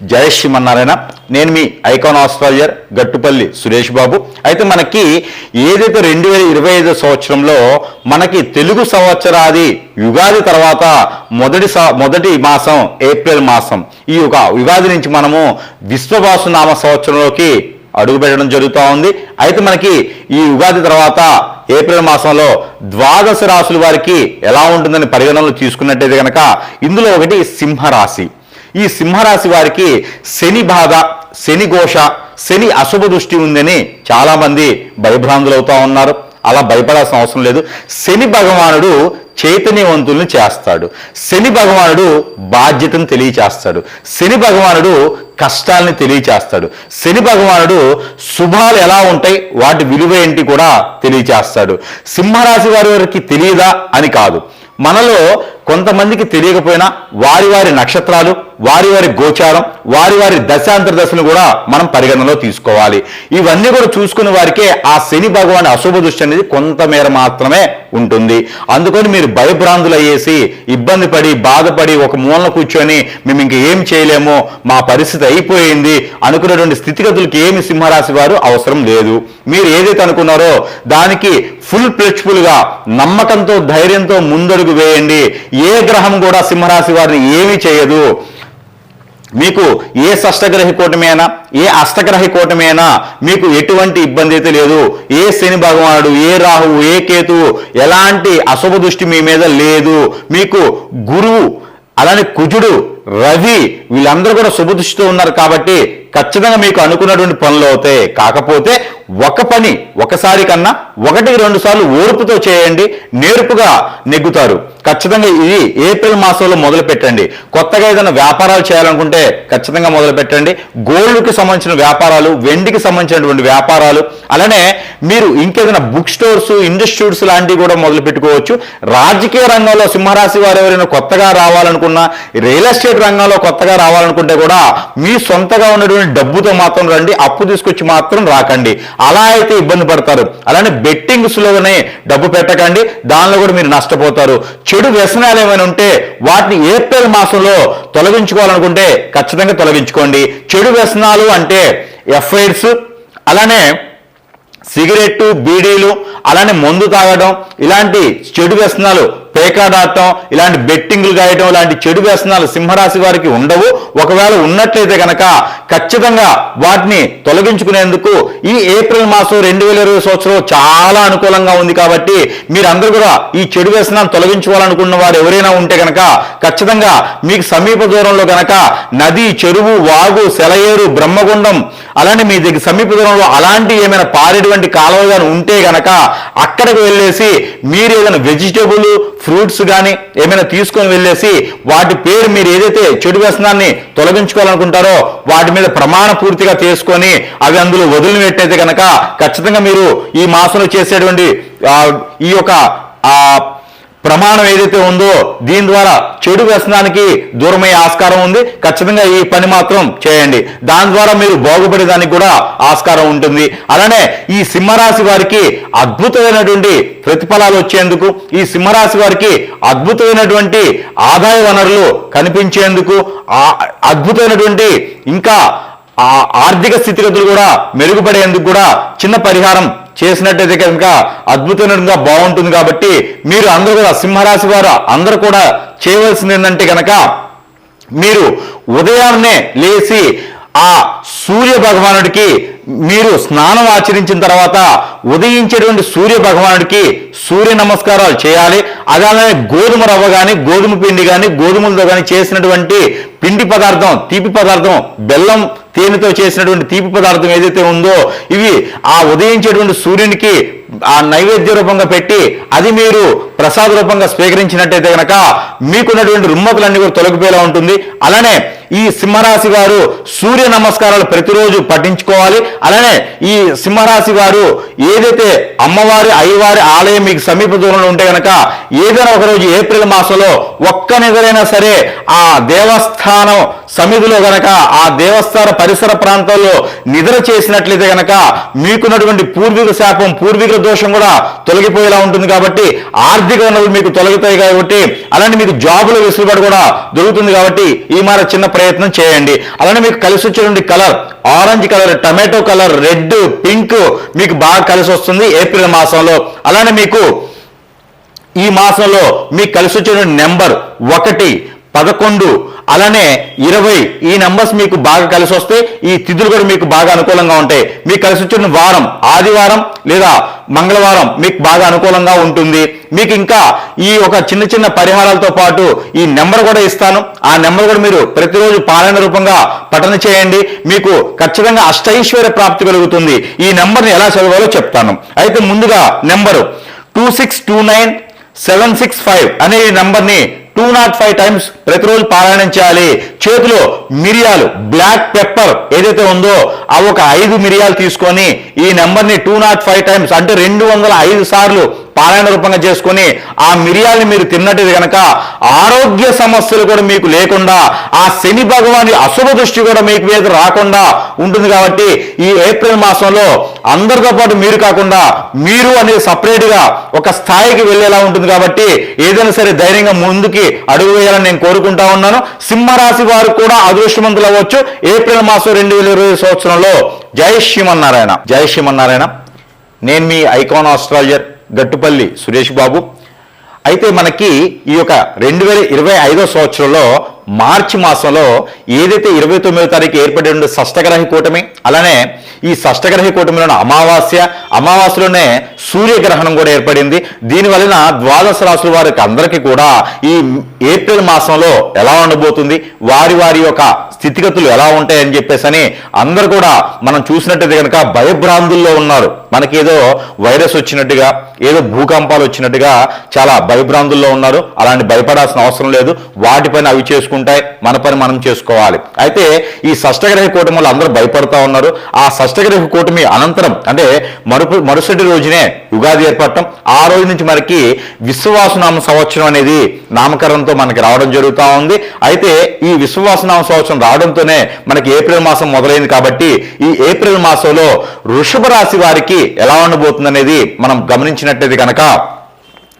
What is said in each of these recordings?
జయ శ్రీమన్నారాయణ నేను మీ icon astrologer Gattupalli Suresh Babu. అయితే మనకి ఏదైతే రెండు వేల ఇరవై ఐదు సంవత్సరంలో మనకి తెలుగు సంవత్సరాది యుగాది తర్వాత మొదటి స- మొదటి మాసం ఏప్రిల్ మాసం ఈ యొక్క యుగాది నుంచి మనము విశ్వవాసు నామ సంవత్సరంలోకి అడుగు పెట్టడం జరుగుతూ ఉంది. అయితే మనకి ఈ ఉగాది తర్వాత ఏప్రిల్ మాసంలో ద్వాదశ రాశుల వారికి ఎలా ఉంటుందని పరిగణనలో తీసుకున్నట్టయితే కనుక ఇందులో ఒకటి సింహరాశి. ఈ సింహరాశి వారికి శని బాధ శని ఘోష శని అశుభ దృష్టి ఉందని చాలామంది భయభ్రాంతులవుతూ ఉన్నారు. అలా భయపడాల్సిన అవసరం లేదు. శని భగవానుడు చైతన్యవంతుల్ని చేస్తాడు. శని భగవానుడు బాధ్యతను తెలియచేస్తాడు. శని భగవానుడు కష్టాలని తెలియచేస్తాడు. శని భగవానుడు శుభాలు ఎలా ఉంటాయి వాటి విలువ ఏంటి కూడా తెలియచేస్తాడు. సింహరాశి వారి వారికి తెలియదా అని కాదు. మనలో కొంతమందికి తెలియకపోయినా వారి వారి నక్షత్రాలు వారి వారి గోచారం వారి వారి దశాంతర దశలు కూడా మనం పరిగణనలో తీసుకోవాలి. ఇవన్నీ కూడా చూసుకున్న వారికే ఆ శని భగవాన్ అశుభ దృష్టి అనేది కొంతమేర మాత్రమే ఉంటుంది. అందుకని మీరు భయభ్రాంతులు అయ్యేసి ఇబ్బంది పడి బాధపడి ఒక మూలన కూర్చొని మేము ఇంక ఏం చేయలేము మా పరిస్థితి అయిపోయింది అనుకున్నటువంటి స్థితిగతులకి ఏమి సింహరాశి వారు అవసరం లేదు. మీరు ఏదైతే అనుకున్నారో దానికి ఫుల్ ఫ్లెక్సిబుల్గా నమ్మకంతో ధైర్యంతో ముందడుగు వేయండి. ఏ గ్రహం కూడా సింహరాశి వారిని ఏమీ చేయదు. మీకు ఏ షష్టగ్రహి కూటమైనా ఏ అష్టగ్రహి కూటమైనా మీకు ఎటువంటి ఇబ్బంది అయితే లేదు. ఏ శని భగవానుడు ఏ రాహువు ఏ కేతువు ఎలాంటి అశుభ దృష్టి మీ మీద లేదు. మీకు గురువు అలానే కుజుడు రవి వీళ్ళందరూ కూడా శుభదృష్టితో ఉన్నారు కాబట్టి ఖచ్చితంగా మీకు అనుకున్నటువంటి పనులు అవుతాయి కాకపోతే ఒక పని ఒకసారి కన్నా ఒకటికి రెండు సార్లు ఓర్పుతో చేయండి నేర్పుగా నెగ్గుతారు. ఖచ్చితంగా ఇది ఏప్రిల్ మాసంలో మొదలు పెట్టండి. కొత్తగా ఏదైనా వ్యాపారాలు చేయాలనుకుంటే ఖచ్చితంగా మొదలు పెట్టండి. గోల్డ్కి సంబంధించిన వ్యాపారాలు వెండికి సంబంధించినటువంటి వ్యాపారాలు అలానే మీరు ఇంకేదైనా బుక్ స్టోర్స్ ఇన్స్టిట్యూట్స్ లాంటివి కూడా మొదలు పెట్టుకోవచ్చు. రాజకీయ రంగంలో సింహరాశి వారు ఎవరైనా కొత్తగా రావాలనుకున్నా రియల్ ఎస్టేట్ రంగంలో కొత్తగా రావాలనుకుంటే కూడా మీ సొంతగా ఉన్నటువంటి డబ్బుతో మాత్రం రండి అప్పు తీసుకొచ్చి మాత్రం రాకండి. అలా అయితే ఇబ్బంది పడతారు. అలానే బెట్టింగ్స్లోనే డబ్బు పెట్టకండి దానిలో కూడా మీరు నష్టపోతారు. చెడు వ్యసనాలు ఏమైనా ఉంటే వాటిని ఏప్రిల్ మాసంలో తొలగించుకోవాలనుకుంటే ఖచ్చితంగా తొలగించుకోండి. చెడు వ్యసనాలు అంటే ఎఫ్ఐఆర్స్ అలానే సిగరెట్టు బీడీలు అలానే మందు తాగడం ఇలాంటి చెడు వ్యసనాలు పేకాడాటం ఇలాంటి బెట్టింగ్లు గాయటం ఇలాంటి చెడు వ్యసనాలు సింహరాశి వారికి ఉండవు. ఒకవేళ ఉన్నట్లయితే కనుక ఖచ్చితంగా వాటిని తొలగించుకునేందుకు ఈ ఏప్రిల్ మాసం రెండు వేల ఇరవై సంవత్సరం చాలా అనుకూలంగా ఉంది కాబట్టి మీరందరూ కూడా ఈ చెడు వ్యసనాన్ని తొలగించుకోవాలనుకున్న వారు ఎవరైనా ఉంటే కనుక ఖచ్చితంగా మీకు సమీప దూరంలో కనుక నది చెరువు వాగు సెలయేరు బ్రహ్మగుండం అలాంటి మీ దగ్గర సమీప దూరంలో అలాంటి ఏమైనా పారేటువంటి కాలువ కానీ ఉంటే గనక అక్కడికి వెళ్ళేసి మీరు ఏదైనా వెజిటేబుల్ ఫ్రూట్స్ కానీ ఏమైనా తీసుకొని వెళ్ళేసి వాటి పేరు మీరు ఏదైతే చెడు వ్యసనాన్ని తొలగించుకోవాలనుకుంటారో వాటి మీద ప్రమాణ పూర్తిగా చేసుకొని అవి అందులో వదిలినట్టయితే కనుక ఖచ్చితంగా మీరు ఈ మాసంలో చేసేటువంటి ఈ యొక్క ప్రమాణం ఏదైతే ఉందో దీని ద్వారా చెడు వ్యసనానికి దూరమయ్యే ఆస్కారం ఉంది. ఖచ్చితంగా ఈ పని మాత్రం చేయండి. దాని ద్వారా మీరు బాగుపడేదానికి కూడా ఆస్కారం ఉంటుంది. అలానే ఈ సింహరాశి వారికి అద్భుతమైనటువంటి ప్రతిఫలాలు వచ్చేందుకు ఈ సింహరాశి వారికి అద్భుతమైనటువంటి ఆదాయ వనరులు కనిపించేందుకు అద్భుతమైనటువంటి ఇంకా ఆ ఆర్థిక స్థితిగతులు కూడా మెరుగుపడేందుకు కూడా చిన్న పరిహారం చేసినట్టయితే కనుక అద్భుతంగా బాగుంటుంది కాబట్టి మీరు అందరూ కూడా సింహరాశి వారు అందరూ కూడా చేయవలసింది ఏంటంటే కనుక మీరు ఉదయాన్నే లేచి ఆ సూర్య భగవానుడికి మీరు స్నానం ఆచరించిన తర్వాత ఉదయించేటువంటి సూర్య భగవానుడికి సూర్య నమస్కారాలు చేయాలి. అలానే గోధుమ రవ్వ కానీ గోధుమ పిండి కానీ గోధుమలతో కానీ చేసినటువంటి పిండి పదార్థం తీపి పదార్థం బెల్లం తేనెతో చేసినటువంటి తీపి పదార్థం ఏదైతే ఉందో ఇవి ఆ ఉదయించేటువంటి సూర్యునికి ఆ నైవేద్య రూపంగా పెట్టి అది మీరు ప్రసాద రూపంగా స్వీకరించినట్టయితే కనుక మీకున్నటువంటి రుమ్మకులన్నీ కూడా తొలగిపోయేలా ఉంటుంది. అలానే ఈ సింహరాశి వారు సూర్య నమస్కారాలు ప్రతిరోజు పఠించుకోవాలి. అలానే ఈ సింహరాశి వారు ఏదైతే అమ్మవారి అయ్యవారి ఆలయం మీకు సమీప దూరంలో ఉంటే కనుక ఏదైనా ఒక రోజు ఏప్రిల్ మాసంలో ఒక్క నిధులైనా సరే ఆ దేవస్థానం సమిధిలో గనక ఆ దేవస్థాన పరిసర ప్రాంతాల్లో నిద్ర చేసినట్లయితే గనక మీకున్నటువంటి పూర్వీకుల శాపం పూర్వీకుల దోషం కూడా తొలగిపోయేలా ఉంటుంది. కాబట్టి ఆర్థిక వనరులు మీకు తొలగుతాయి కాబట్టి అలానే మీకు జాబుల వెసులుబాటు కూడా దొరుకుతుంది కాబట్టి ఈ మార చిన్న ప్రయత్నం చేయండి. అలానే మీకు కలిసి వచ్చేటువంటి colour orange colour tomato colour red pink మీకు బాగా కలిసి వస్తుంది ఏప్రిల్ మాసంలో. అలానే మీకు ఈ మాసంలో మీకు కలిసి వచ్చేటువంటి నెంబర్ ఒకటి పదకొండు అలానే ఇరవై ఈ నెంబర్స్ మీకు బాగా కలిసి వస్తే ఈ తిథులు కూడా మీకు బాగా అనుకూలంగా ఉంటాయి. మీకు కలిసి వచ్చిన వారం ఆదివారం లేదా మంగళవారం మీకు బాగా అనుకూలంగా ఉంటుంది. మీకు ఇంకా ఈ ఒక చిన్న చిన్న పరిహారాలతో పాటు ఈ నెంబర్ కూడా ఇస్తాను. ఆ నెంబర్ కూడా మీరు ప్రతిరోజు పాలన రూపంగా పఠన చేయండి. మీకు ఖచ్చితంగా అష్టైశ్వర్య ప్రాప్తి కలుగుతుంది. ఈ నెంబర్ని ఎలా చదవాలో చెప్తాను. అయితే ముందుగా number two six two nine seven six five అనే ఈ నెంబర్ని టూ నాట్ ఫైవ్ టైమ్స్ ప్రతిరోజు పారాయణం చేయాలి. చేతిలో మిరియాలు బ్లాక్ పెప్పర్ ఏదైతే ఉందో ఆ ఒక ఐదు మిరియాలు తీసుకొని ఈ నెంబర్ని టూ నాట్ ఫైవ్ టైమ్స్ అంటే రెండు వందల ఐదు సార్లు పారాయణ రూపంగా చేసుకుని ఆ మిరియాల్ని మీరు తిన్నట్టు కనుక ఆరోగ్య సమస్యలు కూడా మీకు లేకుండా ఆ శని భగవాని అశుభ దృష్టి కూడా మీకు మీద రాకుండా ఉంటుంది కాబట్టి ఈ ఏప్రిల్ మాసంలో అందరితో పాటు మీరు కాకుండా మీరు అనేది సపరేట్గా ఒక స్థాయికి వెళ్ళేలా ఉంటుంది కాబట్టి ఏదైనా సరే ధైర్యంగా ముందుకి అడుగు వేయాలని నేను కోరుకుంటా ఉన్నాను. సింహరాశి వారు కూడా అదృష్టవంతులు అవ్వచ్చు. ఏప్రిల్ మాసం రెండు వేల ఇరవై సంవత్సరంలో జై శ్రీమన్నారాయణ. జై శ్రీమన్నారాయణ. నేను మీ ఐకాన్ ఆస్ట్రాలజీ గట్టుపల్లి సురేష్ బాబు. అయితే మనకి ఈ యొక్క రెండు వేల ఇరవై ఐదో సంవత్సరంలో మార్చి మాసంలో ఏదైతే ఇరవై తొమ్మిదో తారీఖు ఏర్పడి ఉండే షష్టగ్రహి కూటమి అలానే ఈ షష్టగ్రహి కూటమిలోని అమావాస్య అమావాస్యలోనే సూర్యగ్రహణం కూడా ఏర్పడింది. దీని వలన ద్వాదశ రాసుల వారికి అందరికీ కూడా ఈ ఏప్రిల్ మాసంలో ఎలా ఉండబోతుంది వారి వారి యొక్క స్థితిగతులు ఎలా ఉంటాయని చెప్పేసి అని అందరు కూడా మనం చూసినట్టయితే కనుక భయభ్రాంతుల్లో ఉన్నారు. మనకి ఏదో వైరస్ వచ్చినట్టుగా ఏదో భూకంపాలు వచ్చినట్టుగా చాలా భయభ్రాంతుల్లో ఉన్నారు. అలాంటి భయపడాల్సిన అవసరం లేదు. వాటిపైన అవి చేసుకుంటూ చేసుకుంటాయి. మన పని మనం చేసుకోవాలి. అయితే ఈ షష్టగ్రహ కూటమి అందరూ భయపడతా ఉన్నారు. ఆ షష్టగ్రహ కూటమి అనంతరం అంటే మరుపు మరుసటి రోజునే ఉగాది ఏర్పడటం ఆ రోజు నుంచి మనకి విశ్వవాసనామ సంవత్సరం అనేది నామకరణంతో మనకి రావడం జరుగుతూ ఉంది. అయితే ఈ విశ్వవాసనామ సంవత్సరం రావడంతోనే మనకి ఏప్రిల్ మాసం మొదలైంది కాబట్టి ఈ ఏప్రిల్ మాసంలో వృషభ రాశి వారికి ఎలా ఉండబోతుంది అనేది మనం గమనించినట్టయితే కనుక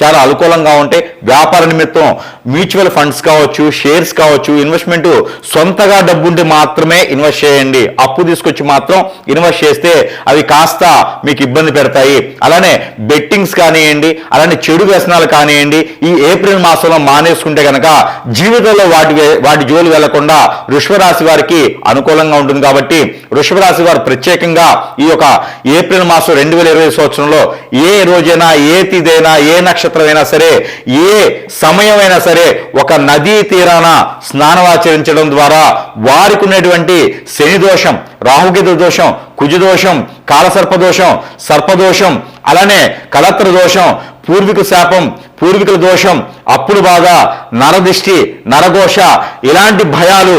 చాలా అనుకూలంగా ఉంటాయి వ్యాపార నిమిత్తం మ్యూచువల్ ఫండ్స్ కావచ్చు షేర్స్ కావచ్చు ఇన్వెస్ట్మెంట్ సొంతగా డబ్బు ఉంటే మాత్రమే ఇన్వెస్ట్ చేయండి. అప్పు తీసుకొచ్చి మాత్రం ఇన్వెస్ట్ చేస్తే అవి కాస్త మీకు ఇబ్బంది పెడతాయి. అలానే బెట్టింగ్స్ కానివ్వండి అలానే చెడు వ్యసనాలు కానివ్వండి ఈ ఏప్రిల్ మాసంలో మానేసుకుంటే కనుక జీవితంలో వాటి వాటి జోలు వెళ్ళకుండా వృషభరాశి వారికి అనుకూలంగా ఉంటుంది కాబట్టి వృషభరాశి వారు ప్రత్యేకంగా ఈ యొక్క ఏప్రిల్ మాసం రెండు వేల ఇరవై సంవత్సరంలో ఏ రోజైనా ఏ తిదైనా ఏ నక్షత్రం నక్షత్రమైనా సరే ఏ సమయమైనా సరే ఒక నదీ తీరాన స్నానమాచరించడం ద్వారా వారికి ఉన్నటువంటి శని దోషం రాహుకేతు దోషం కుజదోషం కాలసర్పదోషం సర్పదోషం అలానే కలత్ర దోషం పూర్వీకు శాపం పూర్వీకుల దోషం అప్పుడు బాధ నరదిష్టి నరఘోష ఇలాంటి భయాలు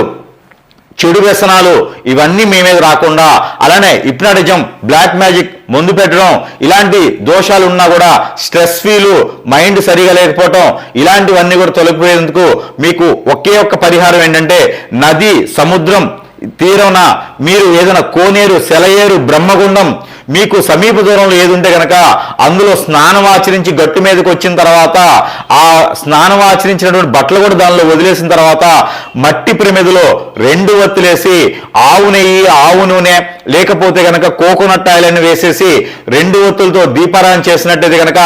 చెడు వ్యసనాలు ఇవన్నీ మీ మీద రాకుండా అలానే హిప్నాటిజం బ్లాక్ మ్యాజిక్ ముందు పెట్టడం ఇలాంటి దోషాలు ఉన్నా కూడా స్ట్రెస్ ఫీలు మైండ్ సరిగా లేకపోవటం ఇలాంటివన్నీ కూడా తొలగిపోయేందుకు మీకు ఒకే ఒక్క పరిహారం ఏంటంటే నది సముద్రం తీరన మీరు ఏదైనా కోనేరు సెలయేరు బ్రహ్మగుండం మీకు సమీప దూరంలో ఏది ఉంటే గనక అందులో స్నానం ఆచరించి గట్టు మీదకి వచ్చిన తర్వాత ఆ స్నానం ఆచరించినటువంటి బట్టలు కూడా దానిలో వదిలేసిన తర్వాత మట్టి ప్రమిదలో రెండు వత్తులేసి ఆవు నెయ్యి ఆవు నూనె లేకపోతే గనక కోకోనట్ ఆయిల్ అని వేసేసి రెండు ఒత్తులతో దీపారాయణ చేసినట్టయితే గనక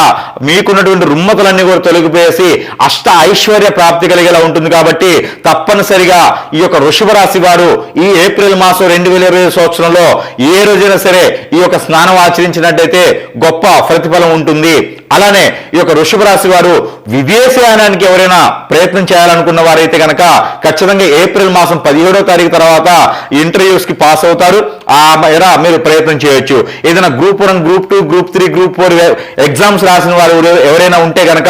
మీకున్నటువంటి రుమ్మతులన్నీ కూడా తొలగిపోయేసి అష్ట ఐశ్వర్య ప్రాప్తి కలిగేలా ఉంటుంది కాబట్టి తప్పనిసరిగా ఈ యొక్క వృషభ రాశి వారు ఈ ఏప్రిల్ మాసం రెండు వేల ఇరవై సంవత్సరంలో ఏ రోజైనా సరే ఈ యొక్క స్నానం ఆచరించినట్టయితే గొప్ప ప్రతిఫలం ఉంటుంది. అలానే ఈ యొక్క వృషభ రాశి వారు విదేశయానానికి ఎవరైనా ప్రయత్నం చేయాలనుకున్న వారైతే కనుక ఖచ్చితంగా ఏప్రిల్ మాసం పదిహేడో తారీఖు తర్వాత ఇంటర్వ్యూస్కి పాస్ అవుతారు. ఆ మేర మీరు ప్రయత్నం చేయొచ్చు. ఏదైనా group one group two group three group four exams రాసిన వారు ఎవరైనా ఉంటే కనుక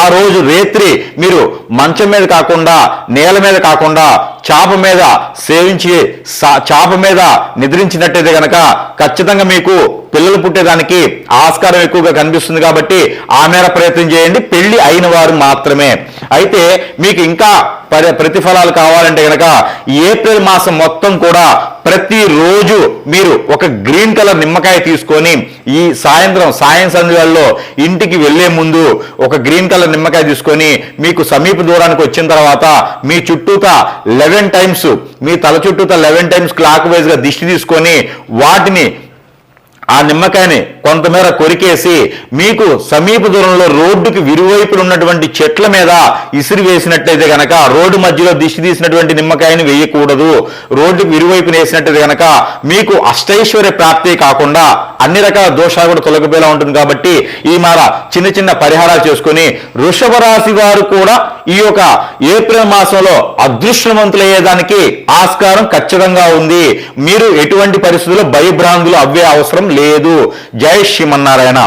ఆ రోజు రేత్రి మీరు మంచం మీద కాకుండా నేల మీద కాకుండా చాప మీద సేవించి సా- చాప మీద నిద్రించినట్టయితే గనక ఖచ్చితంగా మీకు పిల్లలు పుట్టేదానికి ఆస్కారం ఎక్కువగా కనిపిస్తుంది కాబట్టి ఆ మేర ప్రయత్నం చేయండి. పెళ్ళి అయిన వారు మాత్రమే. అయితే మీకు ఇంకా ప్రతిఫలాలు కావాలంటే కనుక ఏప్రిల్ మాసం మొత్తం కూడా ప్రతిరోజు మీరు ఒక గ్రీన్ కలర్ నిమ్మకాయ తీసుకొని ఈ సాయంత్రం సాయం సంధ్యల్లో ఇంటికి వెళ్ళే ముందు ఒక గ్రీన్ కలర్ నిమ్మకాయ తీసుకొని మీకు సమీప దూరానికి వచ్చిన తర్వాత మీ చుట్టూత లెవెన్ టైమ్స్ మీ తల చుట్టూత లెవెన్ టైమ్స్ క్లాక్ వైజ్గా దిష్టి తీసుకొని వాటిని ఆ నిమ్మకాయని కొంతమేర కొరికేసి మీకు సమీప దూరంలో రోడ్డుకి విరువైపులు ఉన్నటువంటి చెట్ల మీద ఇసిరి వేసినట్లయితే గనక రోడ్డు మధ్యలో దిష్టి తీసినటువంటి నిమ్మకాయని వేయకూడదు. రోడ్డుకి విరువైపున వేసినట్లయితే గనక మీకు అష్టైశ్వర్య ప్రాప్తి కాకుండా అన్ని రకాల దోషాలు కూడా తొలగిపోయేలా ఉంటుంది కాబట్టి ఈ మార చిన్న చిన్న పరిహారాలు చేసుకొని వృషభ రాశి వారు కూడా ఈ యొక్క ఏప్రిల్ మాసంలో అదృష్టవంతులయ్యేదానికి ఆస్కారం ఖచ్చితంగా ఉంది. మీరు ఎటువంటి పరిస్థితుల్లో భయభ్రాంతులు అవ్వే అవసరం లేదు. జై శ్రీమన్నారాయణ.